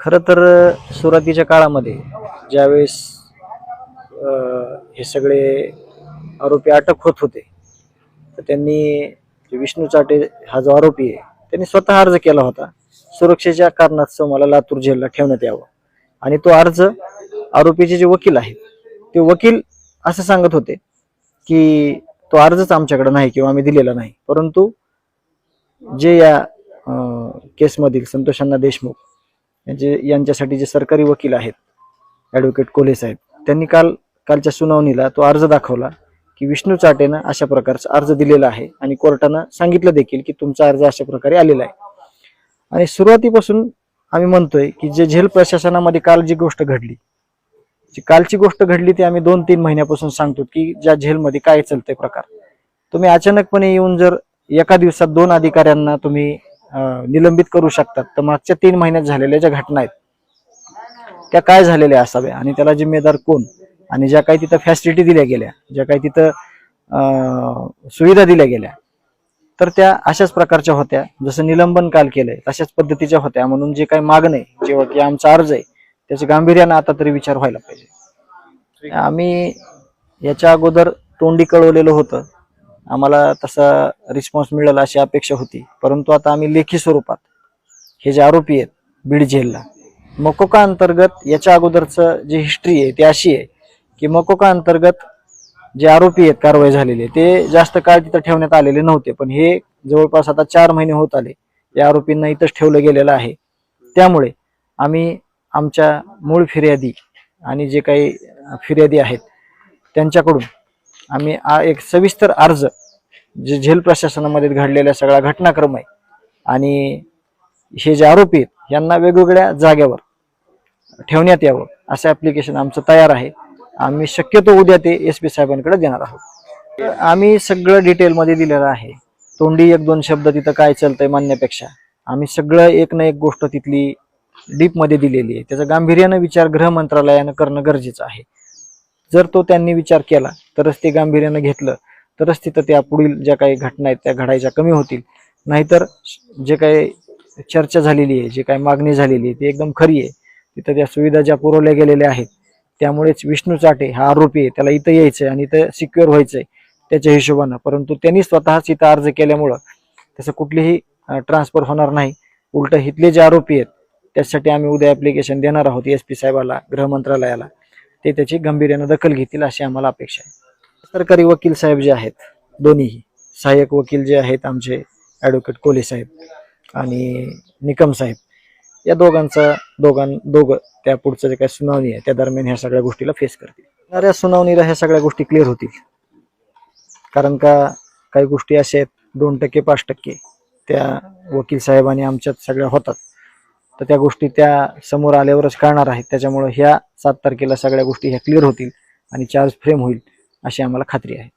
खरं तर सुरुवातीच्या काळामध्ये ज्यावेळेस हे सगळे आरोपी अटक होत होते तर त्यांनी विष्णू चाटे हा जो आरोपी आहे त्यांनी स्वतः अर्ज केला होता सुरक्षेच्या कारणास्तव मला लातूर जेलला ठेवण्यात यावं. आणि तो अर्ज आरोपीचे जे वकील आहेत ते वकील असं सांगत होते की तो अर्जच आमच्याकडे नाही किंवा आम्ही दिलेला नाही. परंतु जे या केसमधील संतोषांना देशमुख यांचे यांच्यासाठी जे सरकारी वकील आहेत ॲडव्होकेट कोले साहेब त्यांनी काल कालच्या सुनावणीला तो अर्ज दाखवला की विष्णू चाटेनं अशा प्रकारचा अर्ज दिलेला आहे आणि कोर्टानं सांगितलं देखील की तुमचा अर्ज अशा प्रकारे आलेला आहे. आणि सुरुवातीपासून आम्ही म्हणतोय की जे झेल प्रशासनामध्ये काल जी गोष्ट घडली जी कालची गोष्ट घडली ती आम्ही दोन तीन महिन्यापासून सांगतो की ज्या झेलमध्ये काय चालतंय प्रकार. तुम्ही अचानकपणे येऊन जर एका दिवसात दोन अधिकाऱ्यांना तुम्ही निलंबित करू शकतात. तर मागच्या तीन महिन्यात झालेल्या ज्या घटना आहेत त्या काय झालेल्या असाव्या? आणि त्याला जिम्मेदार कोण? आणि ज्या काही तिथं फॅसिलिटी दिल्या गेल्या ज्या काही तिथं सुविधा दिल्या गेल्या तर त्या अशाच प्रकारच्या होत्या. जसं निलंबन काल केलंय तशाच पद्धतीच्या होत्या. म्हणून जे काही मागणं आहे जेव्हा की आमचा अर्ज आहे त्याचे गांभीर्यानं आता तरी विचार व्हायला पाहिजे. आम्ही याच्या अगोदर तोंडी कळवलेलं होतं. आम्हाला तसा रिस्पॉन्स मिळेल अशी अपेक्षा होती. परंतु आता आम्ही लेखी स्वरूपात हे जे आरोपी आहेत बीड जेलला मकोका अंतर्गत याच्या अगोदरचं जी हिस्ट्री आहे ती अशी आहे की मकोका अंतर्गत जे आरोपी आहेत कारवाई झालेले ते जास्त काळ तिथं ठेवण्यात आलेले नव्हते. पण हे जवळपास आता चार महिने होत आले या आरोपींना इथंच ठेवलं गेलेलं आहे. त्यामुळे आम्ही आमच्या मूळ फिर्यादी आणि जे काही फिर्यादी आहेत त्यांच्याकडून आम्ही एक सविस्तर अर्ज जे झेल प्रशासनामध्ये घडलेल्या सगळा घटनाक्रम आहे आणि हे जे आरोपी आहेत यांना वेगवेगळ्या जागेवर ठेवण्यात यावं असं ॲप्लिकेशन आमचं तयार आहे. आम्ही शक्यतो उद्या ते एस पी साहेबांकडे देणार आहोत. आम्ही सगळं डिटेलमध्ये दिलेलं आहे. तोंडी एक दोन शब्द तिथं काय चालतंय म्हणण्यापेक्षा आम्ही सगळं एक ना एक गोष्ट तिथली डीपमध्ये दिलेली आहे. त्याचा गांभीर्यानं विचार गृह मंत्रालयानं करणं गरजेचं आहे. जर तो त्यांनी विचार केला तरच ते गांभीर्यानं घेतलं तरच तिथं त्या पुढील ज्या काही घटना आहेत त्या घडायच्या कमी होतील. नाहीतर जे काही चर्चा झालेली आहे जे काही मागणी झालेली आहे ती एकदम खरी आहे. तिथं त्या सुविधा ज्या पुरवल्या गेलेल्या आहेत त्यामुळेच विष्णू चाटे हा आरोपी आहे त्याला इथं यायचंय आणि इथं सिक्युअर व्हायचंय त्याच्या हिशोबानं. परंतु त्यांनी स्वतःच इथं अर्ज केल्यामुळं त्याचं कुठलीही ट्रान्सफर होणार नाही. उलट इथले जे आरोपी आहेत त्यासाठी आम्ही उद्या ऍप्लिकेशन देणार आहोत एस पी साहेबाला गृहमंत्रालयाला ते त्याची गांभीर्यानं दखल घेतील अशी आम्हाला अपेक्षा आहे. सरकारी वकील साहेब जे आहेत दोन्हीही सहाय्यक वकील जे आहेत आमचे ॲडव्होकेट कोले साहेब आणि निकम साहेब या दोघांचा दोघां दोघं त्या पुढचं जे काही सुनावणी आहे त्या दरम्यान ह्या सगळ्या गोष्टीला फेस करतील. येणाऱ्या सुनावणीला ह्या सगळ्या गोष्टी क्लिअर होतील. कारण का काही गोष्टी अशा आहेत दोन टक्के पाच टक्के त्या वकील साहेबांनी आमच्यात सगळ्या होतात. तर त्या गोष्टी त्या समोर आल्यावरच कळणार आहेत. त्याच्यामुळं ह्या सात तारखेला सगळ्या गोष्टी ह्या क्लिअर होतील आणि चार्ज फ्रेम होईल अशी आम्हाला खात्री आहे.